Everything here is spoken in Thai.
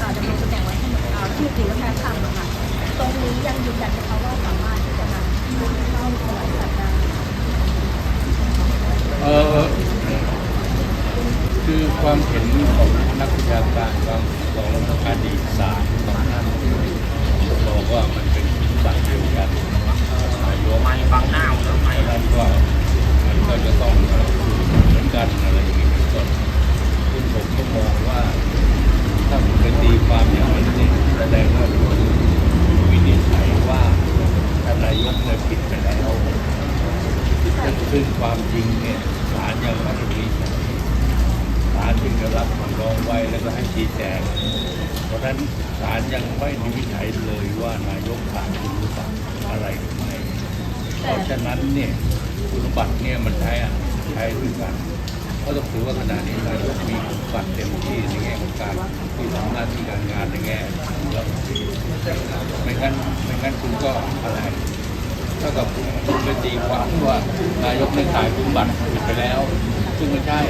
การดำเนินตำแหน่งไว้ที่เอ่อที่จริงแล้วแพ้ทำอะค่ะตรงนี้ยังยืนยันกับเขาว่าสามารถที่จะนำเข้าถวายสัตย์ได้คือความเห็นของนักวิชา ซึ่งความจริงเนี่ยศาลยังไม่ได้วินิจฉัยศาลจึงจะรับคำร้องไว้แล้วก็ให้ชี้แจง เพราะฉะนั้นศาลยังไม่ได้วินิจฉัยเลยว่านายกขาดคุณสมบัติอะไรหรือไม่เพราะฉะนั้นเนี่ยคุณสมบัติเนี่ยมันใช้อะใช้ด้วยกันก็ต้องถือว่าขณะนี้นายกมีคุณสมบัติเต็มที่ในแง่ของการที่ทำหน้าที่การงานในแง่แล้วไม่งั้นไม่งั้นคุณก็อะไร เท่ากับคุณไปตีความว่านายกได้ขายคุณสมบัตรไปแล้ว ซึ่งไม่ใช่